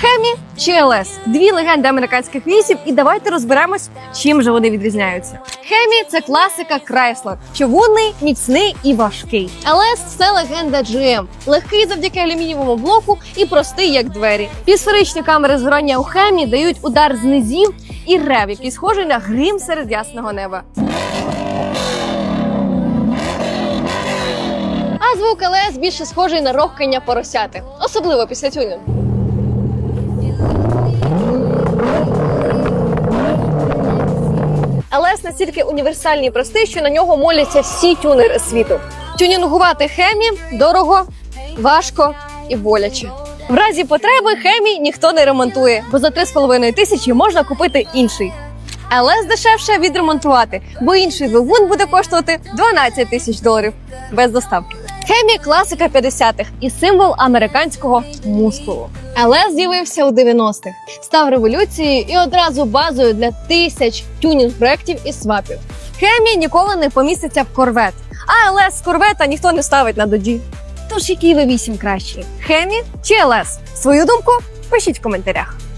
Хемі чи ЛС – дві легенди американських лісів, і давайте розберемось, чим же вони відрізняються. Хемі це класика Крайслер, човунний, міцний і важкий. ЛС це легенда GM, легкий завдяки алюмінієвому блоку і простий як двері. Пісферичні камери згорання у Хемі дають удар з низів і рев, який схожий на грім серед ясного неба. А звук ЛС більше схожий на рохкання поросяти, особливо після тюнінгу. ЛС настільки універсальний і простий, що на нього моляться всі тюнери світу. Тюнінгувати хемі дорого, важко і боляче. В разі потреби хемі ніхто не ремонтує, бо за 3,5 тисячі можна купити інший. Але здешевше відремонтувати, бо інший вивун буде коштувати 12 тисяч доларів без доставки. Хемі класика 50-х і символ американського мускулу. ЛС з'явився у 90-х, став революцією і одразу базою для тисяч тюнінг проєктів і свапів. Хемі ніколи не поміститься в корвет, а ЛС корвета ніхто не ставить на доджі. Тож який ви вісім кращий? Хемі чи ЛС? Свою думку пишіть в коментарях.